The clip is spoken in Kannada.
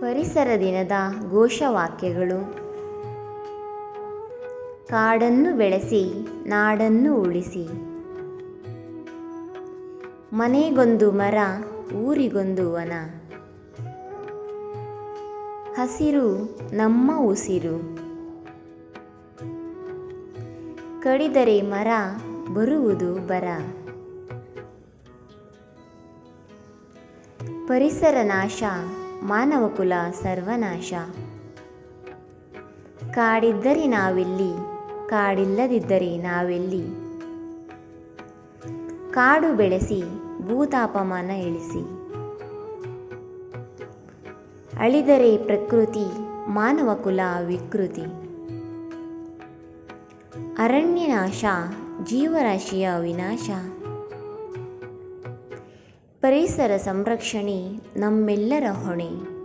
ಪರಿಸರ ದಿನದ ಘೋಷವಾಕ್ಯಗಳು. ಕಾಡನ್ನು ಬೆಳೆಸಿ, ನಾಡನ್ನು ಉಳಿಸಿ. ಮನೆಗೊಂದು ಮರ, ಊರಿಗೊಂದು ವನ. ಹಸಿರು ನಮ್ಮ ಉಸಿರು. ಕಡಿದರೆ ಮರ, ಬರುವುದು ಬರ. ಪರಿಸರ ನಾಶ ಮಾನವ ಕುಲ ಸರ್ವನಾಶ. ಕಾಡಿದ್ದರೆ ನಾವೆಲ್ಲಿ, ಕಾಡಿಲ್ಲದಿದ್ದರೆ ನಾವೆಲ್ಲಿ? ಕಾಡು ಬೆಳೆಸಿ, ಭೂತಾಪಮಾನ ಇಳಿಸಿ. ಅಳಿದರೆ ಪ್ರಕೃತಿ ಮಾನವ ಕುಲ ವಿಕೃತಿ. ಅರಣ್ಯ ನಾಶ ಜೀವರಾಶಿಯ ವಿನಾಶ. ಪರಿಸರ ಸಂರಕ್ಷಣೆ ನಮ್ಮೆಲ್ಲರ ಹೊಣೆ.